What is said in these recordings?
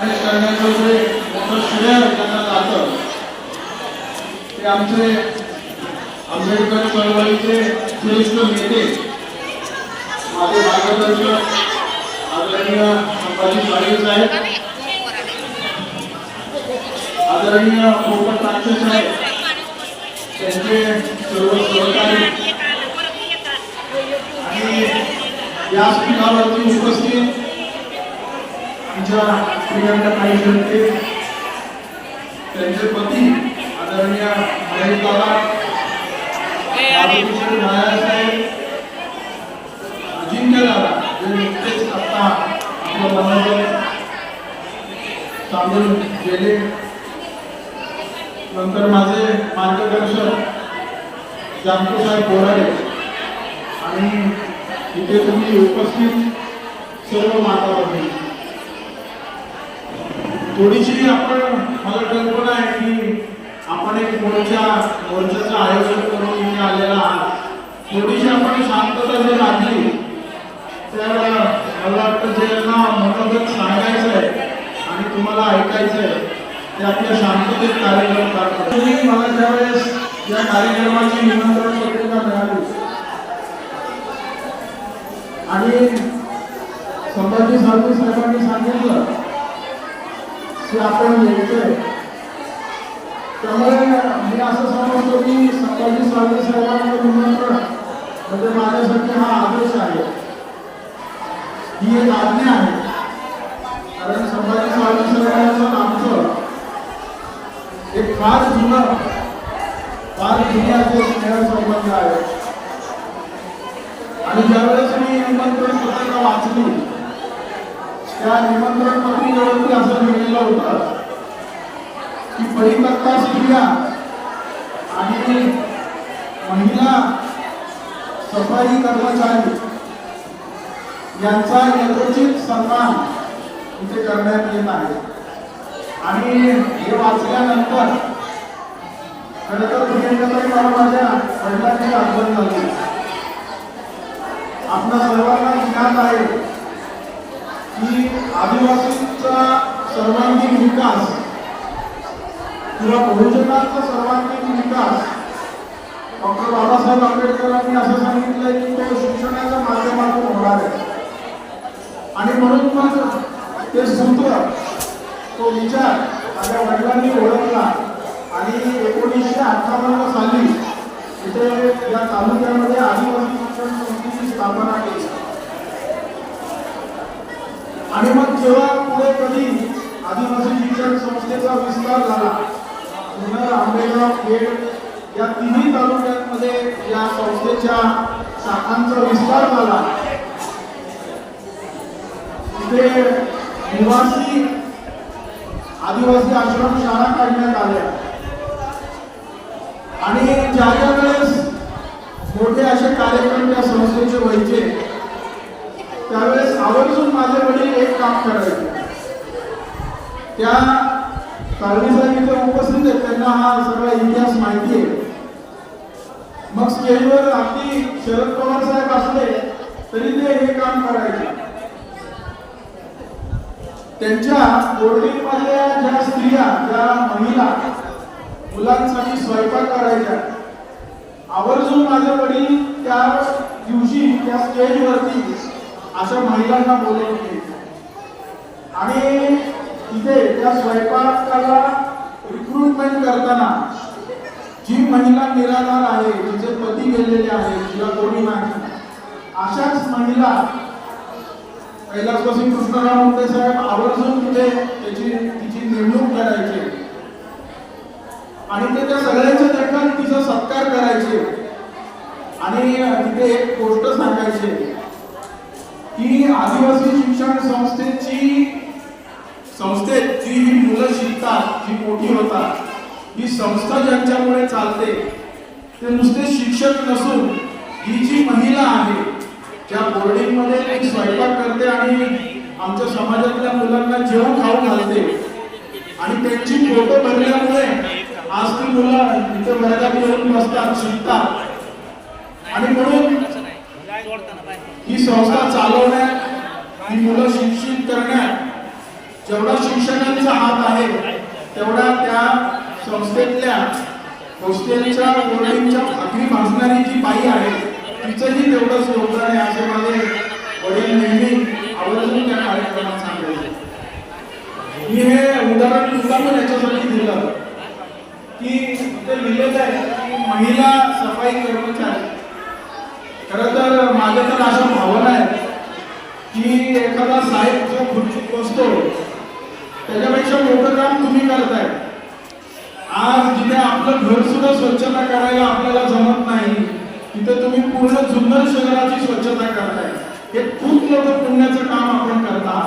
करण्याचं जे मोठं श्रेय त्यांना जातं. ते आमचे आंबेडकर चळवळीचे ज्येष्ठ नेते. माझे मार्गदर्शक आदरणीय संभाजी पाटील साहेब. आदरणीय पोपट नागसे साहेब. त्यांचे सर्व सहकारी. आणि व्यासपीठावरती उपस्थित आमच्या प्रियंका ताई जनते त्यांचे पती आदरणीय महेश दादा अजिंक्य जे नुकतेच गेले. नंतर माझे मार्गदर्शक बोराडे आणि इथे तुम्ही उपस्थित सर्व माता थोडीशी आपण मला कल्पना आहे की आपण एक मोर्चा मोर्चाचं आयोजन करून इथे आलेला आहात. थोडीशी आपण शांतता जर राखली तर मला वाटतं जे ना मनोगत सांगायचं आहे आणि तुम्हाला ऐकायचं आहे ते आपल्या शांततेत कार्यक्रम करतात तुम्ही मला ज्यावेळेस या कार्यक्रमाची निमंत्रण पत्रिका मिळाली. आणि संभाजी साळवे साहेबांनी सांगितलं की आपण येतोय त्यामुळे मी असं समजतो की संभाजी स्वामी साहेबांचं निमंत्रण म्हणजे माझ्यासाठी हा आदेश आहे. ही एक आज्ञा आहे. कारण संभाजी स्वामी साहेबांचं आमचं एक फार जुनं फार जुन्याचे असे स्नेह संबंध आहे आणि ज्यावेळेस मी निमंत्रण पत्रिका वाचली त्या निमंत्रण पत्रिकेवरती असं लिहिलेलं होतं की परिपक्व स्त्रिया आणि महिला सफाई कर्मचारी यांचा यथोचित सन्मान इथे करण्यात येत आहे. आणि हे वाचल्यानंतर खरं तर प्रियंकाताई मला माझ्या वडिलांची आठवण झाली. आपल्या सर्वांना ज्ञात आहे की आदिवासींचा सर्वांगीण विकास किंवा बहुजनांचा सर्वांगीण विकास डॉक्टर बाबासाहेब आंबेडकरांनी असं सांगितलंय की तो शिक्षणाच्या माध्यमातून होणार आहे. आणि म्हणून मग ते सूत्र तो विचार माझ्या वडिलांनी ओळखला आणि एकोणीसशे अठ्ठावन्न साली इथे या तालुक्यामध्ये आदिवासी शिक्षण संस्थेची स्थापना केली. आणि मग जेव्हा पुढे कधी आदिवासी शिक्षण संस्थेचा विस्तार झाला पुन्हा आंबेगाव खेड या तिन्ही तालुक्यांमध्ये या संस्थेच्या शाखांचा विस्तार झाला. तिथे निवासी आदिवासी आश्रम शाळा काढण्यात आल्या. आणि ज्या ज्या वेळेस मोठे असे कार्यक्रम त्या संस्थेचे व्हायचे त्यावेळेस आवर्जून माझे वडील एक काम करायचे. त्या साहेब इथे उपस्थित आहेत त्यांना हा सगळा इतिहास माहिती आहे. मग स्टेजवर अगदी शरद पवार साहेब असले तरी ते हे काम करायचे. त्यांच्या बोर्डिंगमधल्या ज्या स्त्रिया ज्या महिला मुलांसाठी स्वयंपाक करायच्या आवर्जून माझे वडील त्या दिवशी त्या स्टेजवरती अशा महिलांना बोलवले आणि तिथे त्या स्वयंपाकाला रिक्रुटमेंट करताना जी महिला निराधार आहे जिचे पती गेलेले आहे तिला कोणी नाही. अशाच महिला कैलासवासी कृष्णराव मुंडे साहेब आवर्जून तिथे त्याची तिची नेमणूक करायची. आणि ते त्या सगळ्यांचे देखील तिचा सत्कार करायचे. आणि तिथे एक गोष्ट सांगायची. की आदिवासी शिक्षण संस्थेची संस्थेत जी ही मुलं शिकतात जी मोठी होतात. ही संस्था ज्यांच्यामुळे चालते ते नुसते शिक्षक नसून ही जी महिला आहे ज्या बोर्डिंगमध्ये एक स्वयंपाक करते आणि आमच्या समाजातल्या मुलांना जेवण खाऊ घालते. आणि त्यांची फोटो भरल्यामुळे आज ती मुलं इथे वर्गात येऊन बसतात शिकतात. आणि म्हणून ही संस्था चालवण्यात ही मुलं शिक्षित करण्यात जेवढा शिक्षकांचा हात आहे तेवढा त्या संस्थेतल्या हॉस्टेलच्या बोर्डिंगच्या भाकरी भाजणारी जी बाई आहे तिचंही तेवढंच योगदान आहे असे माझे वडील नेहमी आवर्जून त्या कार्यक्रमात सांगायचे मी हे उदाहरण तुला पण याच्यासाठी दिलं की ते लिहिलेलं आहे की महिला सफाई कर्मचारी. खरं तर माझ्या तर अशा भावना आहे की एखादा साहेब जो खुर्चीत बसतो त्याच्यापेक्षा मोठं काम तुम्ही करताय. आज जिथे आपलं घर सुद्धा स्वच्छता करायला आपल्याला जमत नाही तिथे तुम्ही पूर्ण जुन्नर शहराची स्वच्छता करताय. हे खूप मोठं पुण्याचं काम आपण करता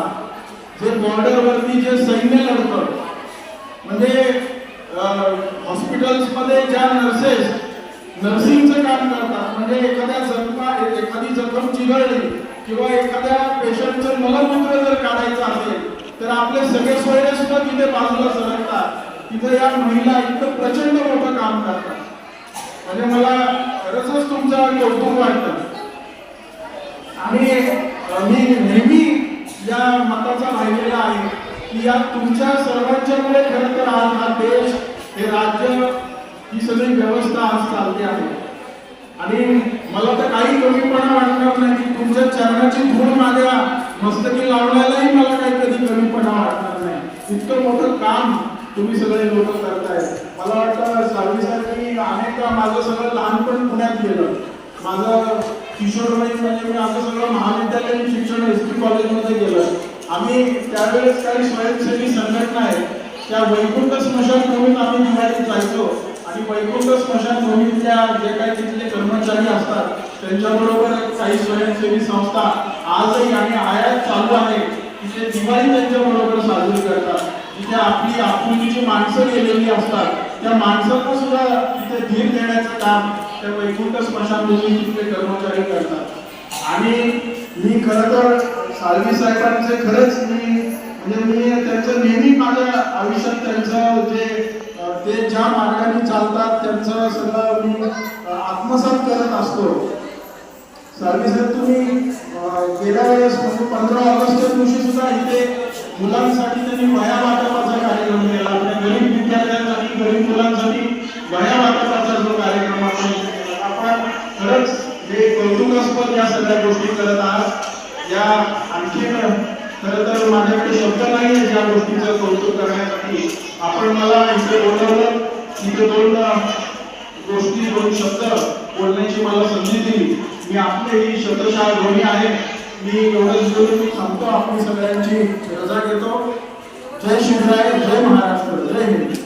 जे बॉर्डरवरती जे सैन्य लढतं म्हणजे हॉस्पिटल्समध्ये ज्या नर्सेस नर्सिंगचं काम करतात म्हणजे एखाद्या जखमा एखादी जखम चिघळली किंवा एखाद्या पेशंटचं मलमूत्र जर काढायचं असेल तर आपले सगळे सोयरे सुद्धा तिथे बाजूला सरकतात. तिथे या महिला इतकं प्रचंड मोठं काम करतात. म्हणजे मला खरंच तुमचं कौतुक वाटतं. आणि मी नेहमी या मताचा राहिलेला आहे की या तुमच्या सर्वांच्यामुळे खरं तर आज हा देश हे राज्य ही सगळी व्यवस्था आज चालते आहे. आणि मला तर काही कमीपणा वाटणार नाही. की तुमच्या चरणाची धूळ माझ्या मस्तकी लावण्यालाही मला काही कधी कमीपणा वाटणार नाही. इतकं मोठं काम तुम्ही सगळे लोक करताय मला वाटतं सर्विसांनी अनेकदा माझं सगळं लहानपण पुण्यात गेलं. माझं किशोरवयीन म्हणजे मी आमचं सगळं महाविद्यालयीन शिक्षण एस पी कॉलेजमध्ये गेलं. आम्ही त्यावेळेस काही स्वयंसेवी संघटना आहेत. त्या वैकुंठ स्मशानभूमीत आम्ही दिवाळीत जायचो. आणि वैकुंठ स्मशानभूमीतल्या जे काही तिथले कर्मचारी असतात त्यांच्याबरोबर काही स्वयंसेवी संस्था आजही आणि आयात चालू आहे. तिथे दिवाळी त्यांच्याबरोबर साजरी करतात. तिथे आपली आपुलकीची माणसं गेलेली असतात त्या माणसांना सुद्धा तिथे धीर देण्याचं काम त्या वैकुंठ स्मशानभूमी तिथले कर्मचारी करतात. आणि मी खरं तर साळवी साहेबांचे खरंच मी म्हणजे मी त्यांचं नेहमी माझ्या आयुष्यात त्यांचं जे ते ज्या मार्गाने त्यांचा सगळा मी आत्मसात करत असतो. साळवी सर तुम्ही गेल्या वेळेस म्हणजे पंधरा ऑगस्टच्या दिवशी सुद्धा इथे मुलांसाठी त्यांनी वया वाटपाचा कार्यक्रम केला. आपल्या गरीब विद्यार्थ्यांसाठी गरीब मुलांसाठी वया वाटपाचा जो कार्यक्रम आपण आपण खरंच हे कौतुकास्पद या सगळ्या गोष्टी करत आहात. या आणखीन खरं तर माझ्याकडे शब्द नाही आहे या गोष्टीचं कौतुक करण्यासाठी. आपण मला इथे बोलवलं. तिथं दोन गोष्टी दोन शब्द बोलण्याची मला संधी दिली मी आपले ही शतशः ध्वनी आहे. मी एवढंच बोलून मी थांबतो. आपली सगळ्यांची रजा घेतो. जय शिवराय जय महाराष्ट्र